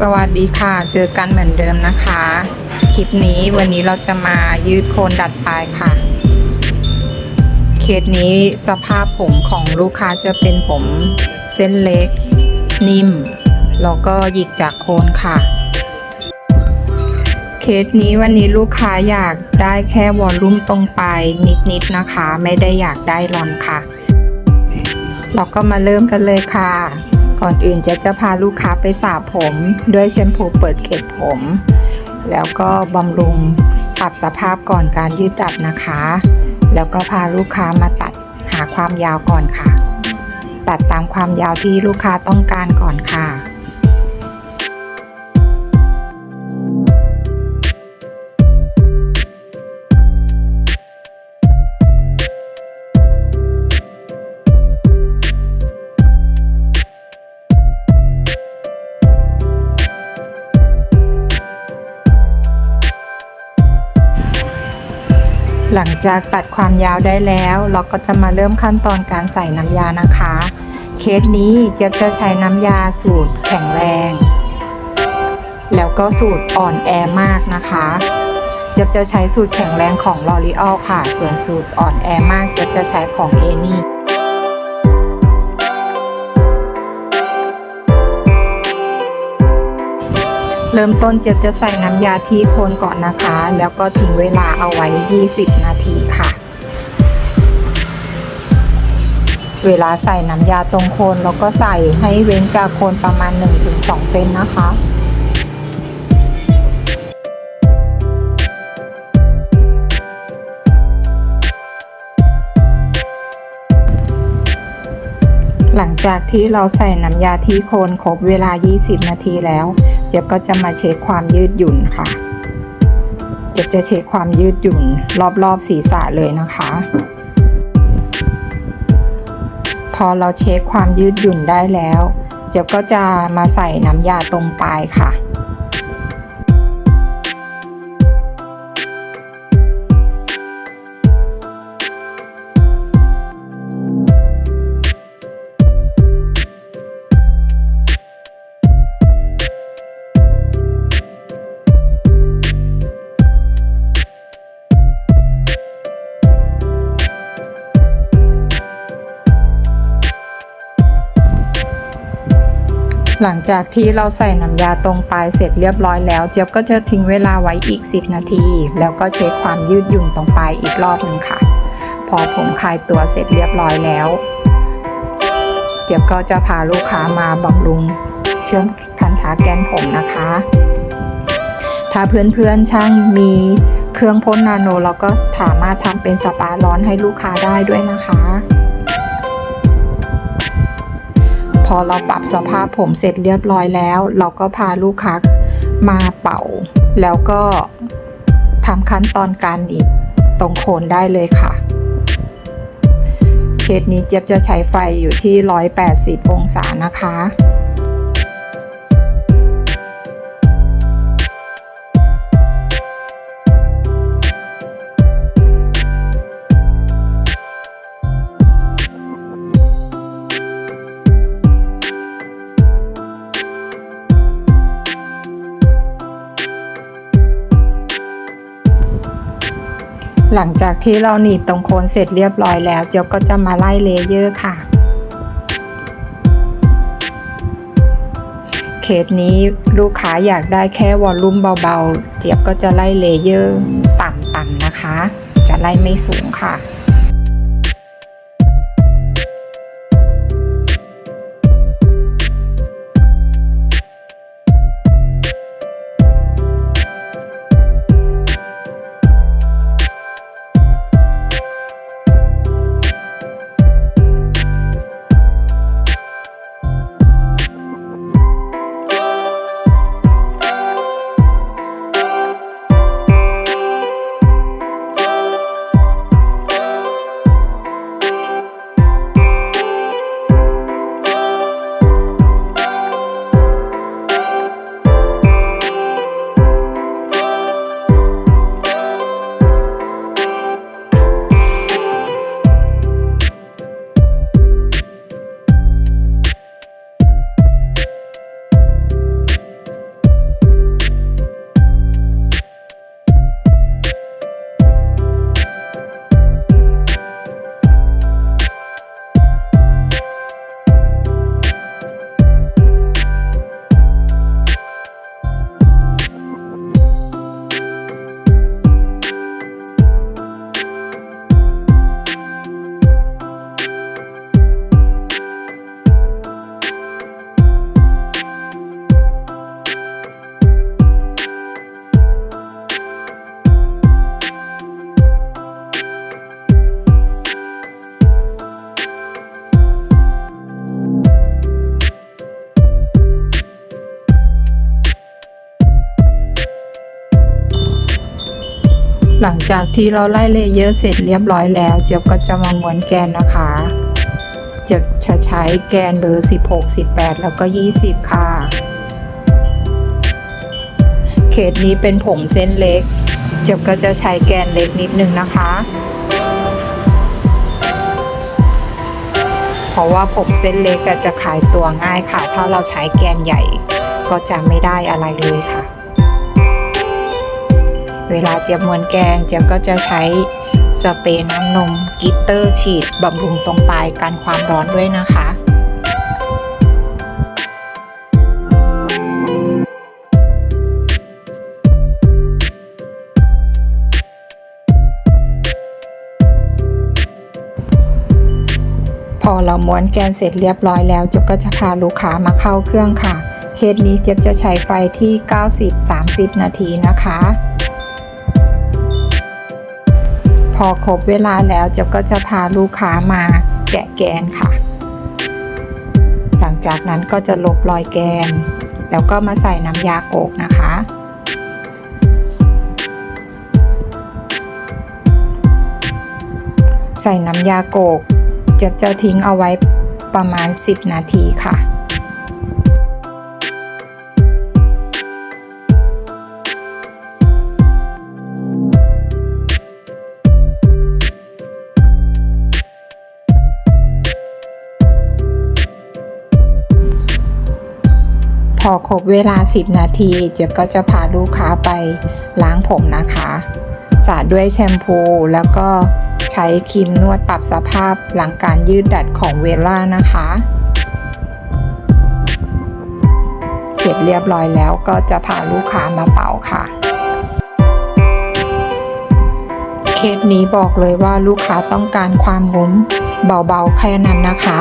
สวัสดีค่ะ เจอกันเหมือนเดิมนะคะ คลิปนี้วันนี้เราจะมายืดโคนดัดปลายค่ะ เคสนี้สภาพผมของลูกค้าจะเป็นผมเส้นเล็ก นิ่ม แล้วก็หยิกจากโคนค่ะ เคสนี้วันนี้ลูกค้าอยากได้แค่วอลลุ่มตรงปลายนิดๆนะคะ ไม่ได้อยากได้รอนค่ะ เราก็มาเริ่มกันเลยค่ะ ก่อนอื่นเจะจะพาลูกค้าไปสระผมด้วยแชมพูเปิดเกล็ดผม แล้วก็บำรุงปรับสภาพก่อนการยืดดัดนะคะ แล้วก็พาลูกค้ามาตัดหาความยาวก่อนค่ะ ตัดตามความยาวที่ลูกค้าต้องการก่อนค่ะ หลังจากตัดความยาวได้แล้ว เราก็จะมาเริ่มขั้นตอนการใส่น้ำยานะคะ เคสนี้เจี๊ยบจะใช้น้ำยาสูตรแข็งแรง แล้วก็สูตรอ่อนแอมากนะคะเจี๊ยบจะใช้สูตรแข็งแรงของลอรีออลค่ะ ส่วนสูตรอ่อนแอมากเจี๊ยบจะใช้ของเอนี่ เริ่มต้นเจี๊ยบจะใส่น้ำยาที่โคนก่อนนะคะ แล้วก็ทิ้งเวลาเอาไว้ 20 นาทีค่ะ เวลาใส่น้ำยาตรงโคนเราก็ใส่ให้เว้นจากโคนประมาณ 1-2 เซนนะคะ หลังจากที่เราใส่น้ำยาที่โคนครบเวลา 20 นาทีแล้ว เจี๊ยบก็จะมาเช็คความยืดหยุ่นค่ะ เจี๊ยบจะเช็คความยืดหยุ่น รอบๆศีรษะเลยนะคะ พอเราเช็คความยืดหยุ่นได้แล้ว เจี๊ยบก็จะมาใส่น้ำยาตรงปลายค่ะ หลังจากที่เราใส่น้ำยาตรงปลายเสร็จเรียบร้อยแล้ว เจี๊ยบก็จะทิ้งเวลาไว้อีก 10 นาที แล้วก็เช็คความยืดหยุ่นตรงปลายอีกรอบหนึ่งค่ะ พอผมคลายตัวเสร็จเรียบร้อยแล้ว เจี๊ยบก็จะพาลูกค้ามาบำรุงเชื่อมพันธะแกนผมนะคะ ถ้าเพื่อนๆช่างมีเครื่องพ่นนาโนเราก็สามารถทำเป็นสปาร้อนให้ลูกค้าได้ด้วยนะคะ พอเราปรับสภาพผมเสร็จเรียบร้อยแล้ว เราก็พาลูกค้ามาเป่า แล้วก็ทำขั้นตอนการหนีบตรงโคนได้เลยค่ะ เคสนี้เจี๊ยบจะใช้ไฟอยู่ที่ 180 องศานะคะ หลังจากที่เราหนีบตรงโคนเสร็จเรียบร้อยแล้ว เจี๊ยบก็จะมาไล่เลเยอร์ค่ะ เคสนี้ลูกค้าอยากได้แค่วอลลุ่มเบาๆ เจี๊ยบก็จะไล่เลเยอร์ต่ำๆนะคะ จะไล่ไม่สูงค่ะ หลังจากที่เราไล่เลเยอร์เสร็จเรียบร้อยแล้ว เจี๊ยบก็จะมาม้วนแกนนะคะเจะจะใช้แกนเบอร์ 16 18 แล้วก็ 20 ค่ะเคสนี้เป็นผมเส้นเล็ก เจี๊ยบก็จะใช้แกนเล็กนิดนึงนะคะ เพราะว่าผมเส้นเล็กจะขายตัวง่ายค่ะ ถ้าเราใช้แกนใหญ่ก็จะไม่ได้อะไรเลยค่ะ เวลาเจี๊ยบมวนแกนเจี๊ยบก็จะใช้สเปรย์น้ำนมกิตเตอร์ฉีดบำรุงตรงปลายกันความร้อนด้วยนะคะพอเราม้วนแกนเสร็จเรียบร้อยแล้วเจ๊ยบก็จะพาลูกค้ามาเข้าเครื่องค่ะ เคสนี้เจ๊ยบจะใช้ไฟที่ 90-30 นาทีนะคะ พอครบเวลาแล้วเจ๊ยบก็จะพาลูกค้ามาแกะแกนค่ะ หลังจากนั้นก็จะลบรอยแกน แล้วก็มาใส่น้ำยาโกกนะคะใส่น้ำยาโกกเจะจะทิ้งเอาไว้ประมาณ 10 นาทีค่ะ อครบเวลา 10 นาทีเจี๊ยบก็จะพาลูกค้าไปล้างผมนะคะสระด้วยแชมพูแล้วก็ใช้ครีมนวดปรับสภาพหลังการยืดดัดของเวล่านะคะ เสร็จเรียบร้อยแล้วก็จะพาลูกค้ามาเป่าค่ะ เคสนี้บอกเลยว่าลูกค้าต้องการความงุ้มเบาๆแค่นั้นนะคะ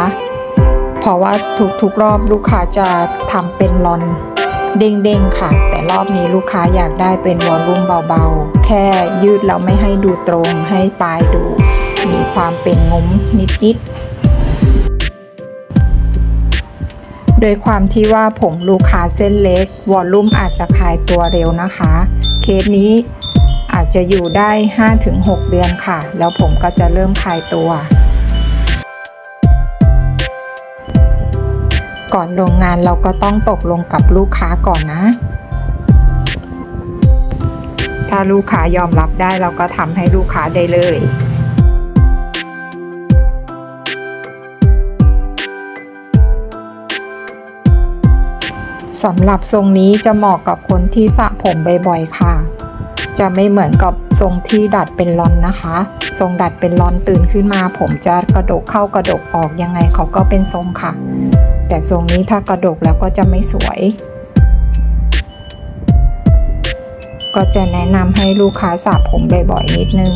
เพราะว่าทุกๆรอบลูกค้าจะทำเป็นลอนเด้งๆค่ะ แต่รอบนี้ลูกค้าอยากได้เป็นวอลลุ่มเบาๆ แค่ยืดเราไม่ให้ดูตรงให้ปลายดู มีความเป็นงุ้มนิดๆโดยความที่ว่าผมลูกค้าเส้นเล็ก วอลลุ่มอาจจะคลายตัวเร็วนะคะ เคสนี้อาจจะอยู่ได้ 5-6 เดือนค่ะ แล้วผมก็จะเริ่มคลายตัว ก่อนลงงานเราก็ต้องตกลงกับลูกค้าก่อนนะ ถ้าลูกค้ายอมรับได้เราก็ทำให้ลูกค้าได้เลยสำหรับทรงนี้จะเหมาะกับคนที่สระผมบ่อยๆค่ะ จะไม่เหมือนกับทรงที่ดัดเป็นลอนนะคะ ทรงดัดเป็นลอนตื่นขึ้นมา ผมจะกระดกเข้ากระดกออกยังไงเขาก็เป็นทรงค่ะ แต่ทรงนี้ถ้ากระดกแล้วก็จะไม่สวย ก็จะแนะนำให้ลูกค้าสระผมบ่อยๆนิดนึง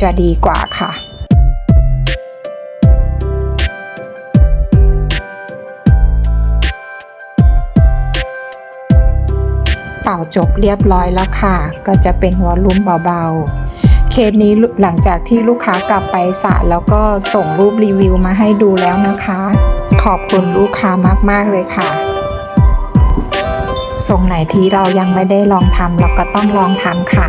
จะดีกว่าค่ะเป่าจบเรียบร้อยแล้วค่ะ ก็จะเป็นวอลลุ่มเบาๆ เคสนี้หลังจากที่ลูกค้ากลับไปสระแล้วก็ส่งรูปรีวิวมาให้ดูแล้วนะคะ ขอบคุณลูกค้ามาก ๆ เลยค่ะทรงไหนที่เรายังไม่ได้ลองทำเราก็ต้องลองทำค่ะ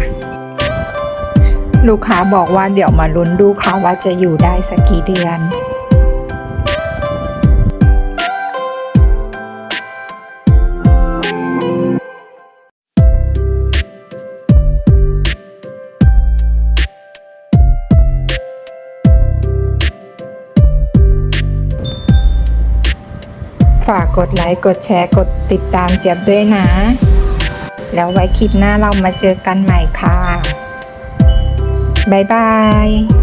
ลูกค้าบอกว่าเดี๋ยวมาลุ้นดูค่ะว่าจะอยู่ได้สักกี่เดือนากกดไลค์ กดแชร์ กดติดตามเจี๊ยบด้วยนะ แล้วไว้คลิปหน้าเรามาเจอกันใหม่ค่ะ บ๊ายบาย